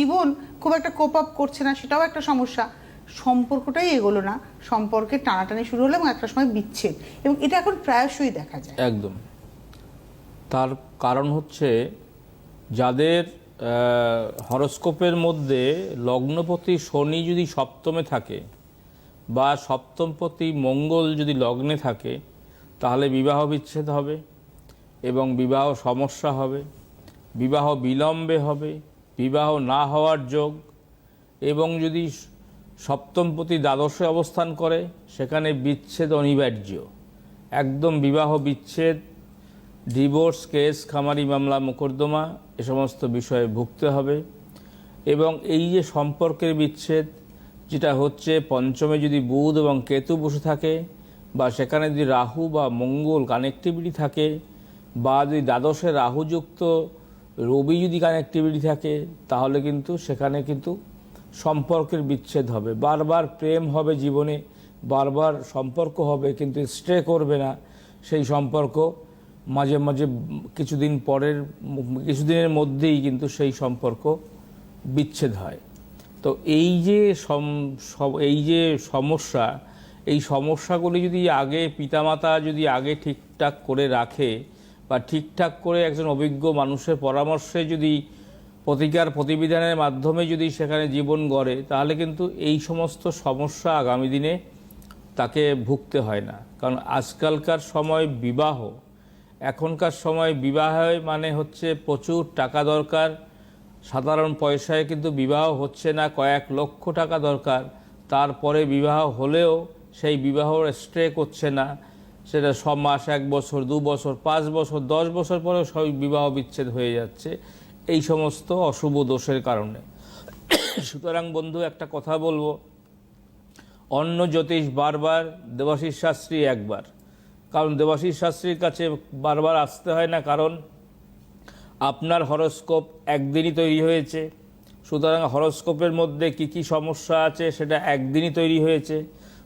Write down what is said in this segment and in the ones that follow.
জীবন খুব একটা cope up করছে না, সেটাও একটা সমস্যা। সম্পর্কটাই এগোলো না, সম্পর্কে টানাটানি শুরু হলো এবং একটা সময় বিচ্ছেদ। এবং এটা এখন প্রায়শই দেখা যায়। একদম। তার কারণ হচ্ছে যাদের হরস্কোপের মধ্যে লগ্নপতি শনি যদি সপ্তমে থাকে বা সপ্তমপতি মঙ্গল যদি লগ্নে থাকে, তাহলে বিবাহ বিচ্ছেদ হবে এবং বিবাহ সমস্যা হবে, বিবাহ বিলম্বে হবে বিবাহ না হওয়ার যোগ এবং যদি সপ্তমপতি দ্বাদশে অবস্থান করে, সেখানে বিচ্ছেদ অনিবার্য। একদম বিবাহ বিচ্ছেদ, ডিভোর্স, কেস, খামারি মামলা, মোকদ্দমা, এ সমস্ত বিষয়ে ভুগতে হবে। এবং এই যে সম্পর্কের বিচ্ছেদ, যেটা হচ্ছে পঞ্চমে যদি বুধ এবং কেতু বসে থাকে বা সেখানে যদি রাহু বা মঙ্গল কানেক্টিভিটি থাকে বা যদি দ্বাদশে রাহুযুক্ত রবি যদি কানেক্টিভিটি থাকে, তাহলে কিন্তু সেখানে কিন্তু সম্পর্কের বিচ্ছেদ হবে। বারবার প্রেম হবে জীবনে, বারবার সম্পর্ক হবে, কিন্তু স্ট্রে করবে না। সেই সম্পর্ক মাঝে মাঝে কিছুদিন পরের, কিছুদিনের মধ্যেই কিন্তু সেই সম্পর্ক বিচ্ছেদ হয়। তো এই যে এই যে সমস্যা, এই সমস্যাগুলি যদি আগে পিতামাতা যদি আগে ঠিকঠাক করে রাখে বা ঠিকঠাক করে একজন অভিজ্ঞ মানুষের পরামর্শে যদি প্রতিকার প্রতিবিধানের মাধ্যমে যদি সেখানে জীবন গড়ে, তাহলে কিন্তু এই সমস্ত সমস্যা আগামী দিনে তাকে ভুগতে হয় না। কারণ আজকালকার সময় বিবাহ, এখনকার সময় বিবাহ মানে হচ্ছে প্রচুর টাকা দরকার, সাধারণ পয়সায় কিন্তু বিবাহ হচ্ছে না, কয়েক লক্ষ টাকা দরকার। তারপরে বিবাহ হলেও সেই বিবাহ স্ট্রে করছে না। সেটা ছ মাস এক বছর, দু বছর, পাঁচ বছর, দশ বছর পরেও সব বিবাহ বিচ্ছেদ হয়ে যাচ্ছে এই সমস্ত অশুভ দোষের কারণে। সুতরাং বন্ধু, একটা কথা বলব। অন্য জ্যোতিষ বারবার দেবাশিস শাস্ত্রী একবার। কারণ দেবাশিস শাস্ত্রীর কাছে বারবার আসতে হয় না, কারণ আপনার হরস্কোপ একদিনই তৈরি হয়েছে। সুতরাং হরস্কোপের মধ্যে কি কি সমস্যা আছে সেটা একদিনই তৈরি হয়েছে।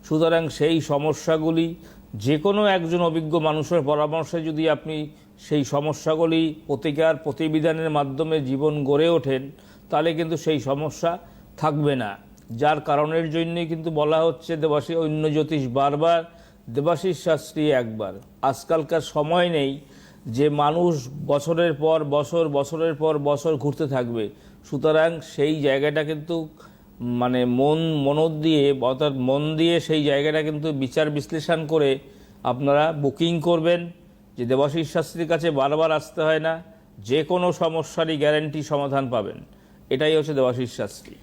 সুতরাং সেই সমস্যাগুলি যে কোনো একজন অভিজ্ঞ মানুষের পরামর্শে যদি আপনি সেই সমস্যাগুলি প্রতিকার প্রতিবিধানের মাধ্যমে জীবন গড়ে ওঠেন, তাহলে কিন্তু সেই সমস্যা থাকবে না। যার কারণের জন্যই কিন্তু বলা হচ্ছে দেবাশী অন্য জ্যোতিষ বারবার, দেবাশিস শাস্ত্রী একবার। আজকালকার সময় নেই যে মানুষ বছরের পর বছর, বছরের পর বছর ঘুরতে থাকবে। সুতরাং সেই জায়গাটা কিন্তু মানে মন মন দিয়ে, অর্থাৎ মন দিয়ে সেই জায়গাটা কিন্তু বিচার বিশ্লেষণ করে আপনারা বুকিং করবেন। যে দেবাশিস শাস্ত্রীর কাছে বারবার আসতে হয় না, যে কোনো সমস্যারই গ্যারান্টি সমাধান পাবেন। এটাই হচ্ছে দেবাশিস শাস্ত্রী।